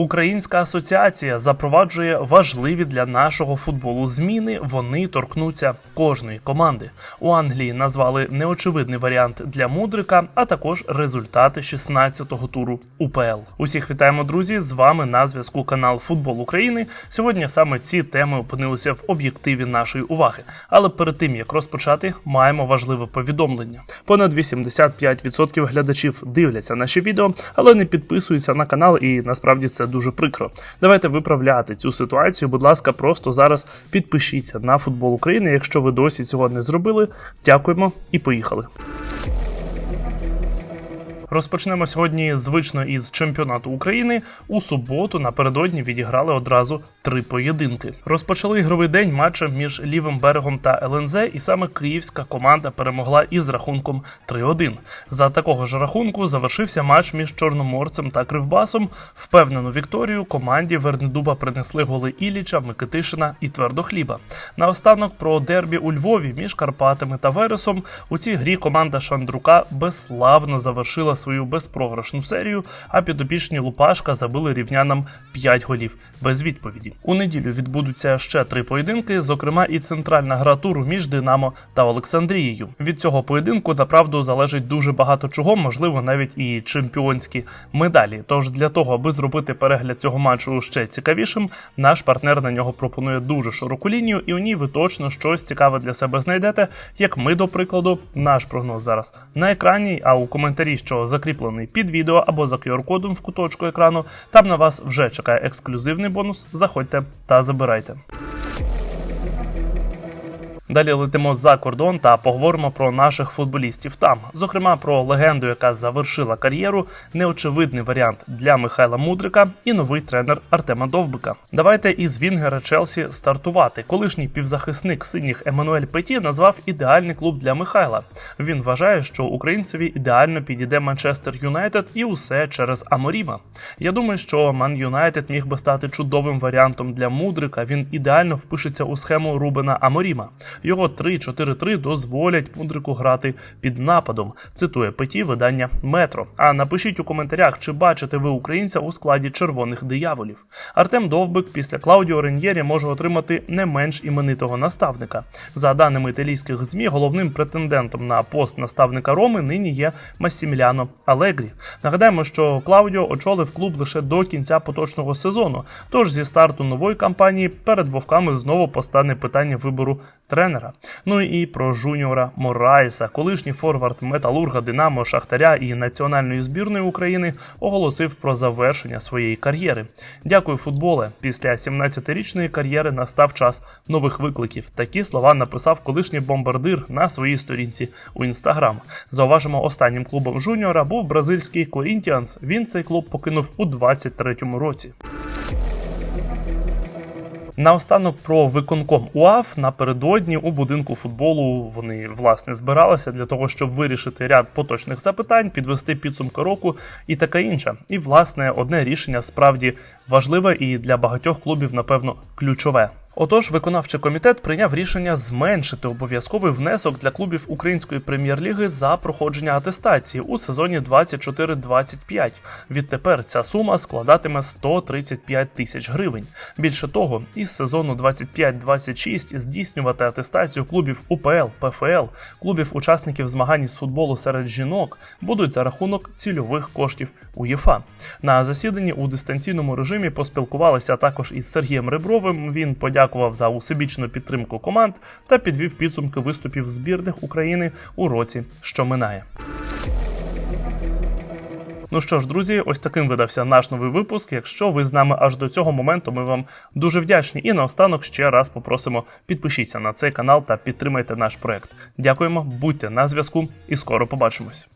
Українська асоціація запроваджує важливі для нашого футболу зміни. Вони торкнуться кожної команди. У Англії назвали неочевидний варіант для мудрика, а також результати 16-го туру УПЛ. Усіх вітаємо, друзі! З вами на зв'язку канал Футбол України. Сьогодні саме ці теми опинилися в об'єктиві нашої уваги. Але перед тим як розпочати, маємо важливе повідомлення. Понад 85% глядачів дивляться наші відео, але не підписуються на канал, і насправді це дуже прикро. Давайте виправляти цю ситуацію. Будь ласка, просто зараз підпишіться на футбол України. Якщо ви досі цього не зробили, дякуємо і поїхали. Розпочнемо сьогодні звично із чемпіонату України. У суботу напередодні відіграли одразу три поєдинки. Розпочали ігровий день матчем між лівим берегом та ЛНЗ, і саме київська команда перемогла із рахунком 3-1. За такого ж рахунку завершився матч між Чорноморцем та Кривбасом. Впевнену вікторію команді Вернедуба принесли голи Іліча, Микитишина і Твердохліба. Наостанок про дербі у Львові між Карпатами та Вересом. У цій грі команда Шандрука безславно завершила свою безпрограшну серію, а підопічні Лупашка забили рівнянам 5 голів без відповіді. У неділю відбудуться ще три поєдинки, зокрема і центральна гра туру між Динамо та Олександрією. Від цього поєдинку направду залежить дуже багато чого, можливо, навіть і чемпіонські медалі. Тож для того, аби зробити перегляд цього матчу ще цікавішим, наш партнер на нього пропонує дуже широку лінію, і у ній ви точно щось цікаве для себе знайдете. Як ми, до прикладу, наш прогноз зараз на екрані, а у коментарі, що закріплений під відео або за QR-кодом в куточку екрану, там на вас вже чекає ексклюзивний бонус. Заходьте та забирайте. Далі летимо за кордон та поговоримо про наших футболістів там, зокрема про легенду, яка завершила кар'єру, неочевидний варіант для Михайла Мудрика і новий тренер Артема Довбика. Давайте із Вінгера Челсі стартувати. Колишній півзахисник синіх Еммануель Петі назвав ідеальний клуб для Михайла. Він вважає, що українцеві ідеально підійде Манчестер Юнайтед і усе через Аморіма. Я думаю, що Ман Юнайтед міг би стати чудовим варіантом для Мудрика. Він ідеально впишеться у схему Рубена Аморіма. Його 3-4-3 дозволять Мудрику грати під нападом. Цитує Петі видання Метро. А напишіть у коментарях, чи бачите ви українця у складі червоних дияволів. Артем Довбик після Клаудіо Реньєрі може отримати не менш іменитого наставника. За даними італійських змі, головним претендентом на пост наставника Роми нині є Массіміляно Алегрі. Нагадаємо, що Клаудіо очолив клуб лише до кінця поточного сезону. Тож зі старту нової кампанії перед вовками знову постане питання вибору тренера. Ну і про Жуніора Мораєса, колишній форвард Металурга, Динамо, Шахтаря і національної збірної України, оголосив про завершення своєї кар'єри. Дякую, футболе. Після 17-річної кар'єри настав час нових викликів. Такі слова написав колишній бомбардир на своїй сторінці у інстаграм. Зауважимо, останнім клубом Жуніора був бразильський Корінтіанс. Він цей клуб покинув у 23-му році. Наостанок про виконком УАФ напередодні у будинку футболу вони власне збиралися для того, щоб вирішити ряд поточних запитань, підвести підсумки року і таке інше. І власне одне рішення справді важливе і для багатьох клубів, напевно, ключове. Отож, виконавчий комітет прийняв рішення зменшити обов'язковий внесок для клубів української прем'єр-ліги за проходження атестації у сезоні 24-25. Відтепер ця сума складатиме 135 тисяч гривень. Більше того, із сезону 25-26 здійснювати атестацію клубів УПЛ, ПФЛ, клубів учасників змагань з футболу серед жінок будуть за рахунок цільових коштів УЄФА. На засіданні у дистанційному режимі поспілкувалися також із Сергієм Ребровим. Він подякував за усебічну підтримку команд та підвів підсумки виступів збірних України у році, що минає. Ну що ж, друзі, ось таким видався наш новий випуск. Якщо ви з нами аж до цього моменту, ми вам дуже вдячні. І наостанок ще раз попросимо підпишіться на цей канал та підтримайте наш проект. Дякуємо, будьте на зв'язку і скоро побачимось.